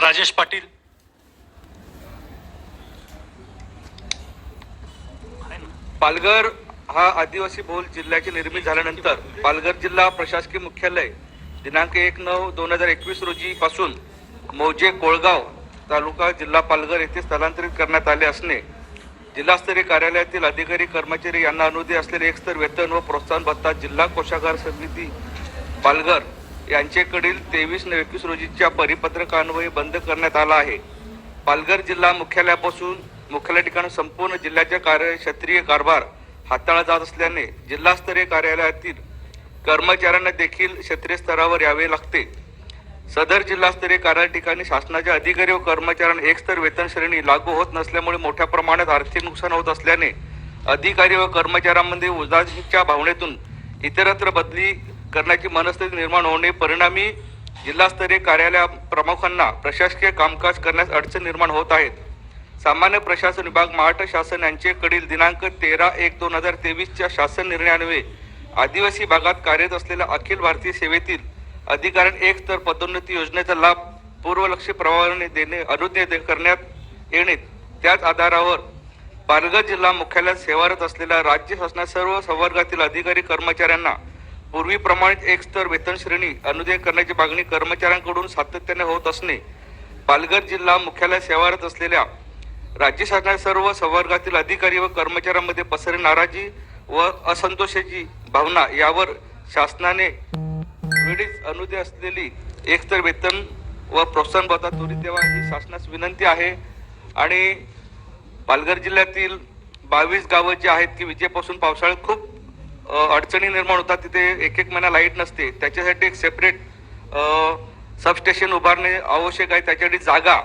राजेश पाटील. पालघर हा आदिवासी बहुल जिल्ह्याची निर्मिती झाल्यानंतर पालघर जिल्हा प्रशासकीय मुख्यालय दिनांक एक नऊ दोन हजार एकवीस रोजी पासून मौजे कोळगाव तालुका जिल्हा पालघर येथे स्थलांतरित करण्यात आले असणे. जिल्हास्तरीय कार्यालयातील अधिकारी कर्मचारी यांना अनुदे असलेले एकस्तर वेतन व प्रोत्साहन भत्ता जिल्हा कोषागार समिती पालघर यांचेकडील तेवीस न एकवीस रोजीच्या परिपत्रकान्वये बंद करण्यात आला आहे. पालघर जिल्हा मुख्यालयापासून मुख्यालय ठिकाणी संपूर्ण जिल्ह्याच्या कार्य क्षेत्रीय कारभार हाताळला जात असल्याने जिल्हास्तरीय कार्यालयातील कर्मचाऱ्यांना देखील क्षेत्रीय स्तरावर यावे लागते. सदर जिल्हास्तरीय कार्यालय ठिकाणी शासनाच्या अधिकारी व कर्मचाऱ्यांना एक स्तर वेतन श्रेणी लागू होत नसल्यामुळे मोठ्या प्रमाणात आर्थिक नुकसान होत असल्याने अधिकारी व कर्मचाऱ्यांमध्ये उदासीच्या भावनेतून इतरत्र बदली करण्याची मनस्थिती निर्माण होणे परिणामी जिल्हास्तरीय कार्यालय प्रमुखांना प्रशासकीय कामकाज करण्यास अडचण निर्माण होत आहेत. सामान्य प्रशासन विभाग महाराष्ट्र शासन यांचेकडील दिनांक तेरा एक दोन हजार तेवीसच्या शासन निर्णयान्वये आदिवासी भागात कार्यरत असलेल्या अखिल भारतीय सेवेतील अधिकाऱ्यांना एक स्तर पदोन्नती योजनेचा लाभ पूर्वलक्षी प्रभावाने देणे अनुज्ञ दे- करण्यात येणे. त्याच आधारावर पालघर जिल्हा मुख्यालयात सेवारत असलेल्या राज्य शासनात सर्व संवर्गातील अधिकारी कर्मचाऱ्यांना पूर्वीप्रमाणित एक स्तर वेतन श्रेणी अनुदय करण्याची मागणी कर्मचाऱ्यांकडून सातत्याने होत असणे पालघर जिल्हा मुख्यालय सेवारत असलेल्या राज्य शासनाच्या सर्व संवर्गातील अधिकारी व कर्मचाऱ्यांमध्ये पसरली नाराजी व असंतोषाची भावना यावर शासनाने वेळीच अनुदय असलेली एकतर वेतन व प्रोत्साहन भत्ता त्वरित द्यावा ही शासनास विनंती आहे. आणि पालघर जिल्ह्यातील बावीस गावं जी आहेत की विजेपासून पावसाळ्यात खूप अडचणी निर्माण होतात तिथे एक एक महिना लाइट नसते. त्याच्यासाठी एक सेपरेट सबस्टेशन उभारणे आवश्यक आहे. त्याच्यासाठी जागा.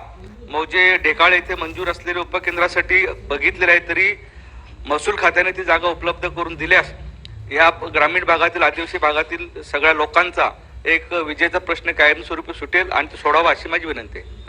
मौजे ढेकाळे येथे मंजूर असलेल्या उपकेंद्रासाठी बघितलेलं आहे तरी महसूल खात्याने ती जागा उपलब्ध करून दिल्यास या ग्रामीण भागातील आदिवासी भागातील सगळ्या लोकांचा एक विजेचा प्रश्न कायमस्वरूपी सुटेल आणि तो सोडावा अशी माझी विनंती आहे.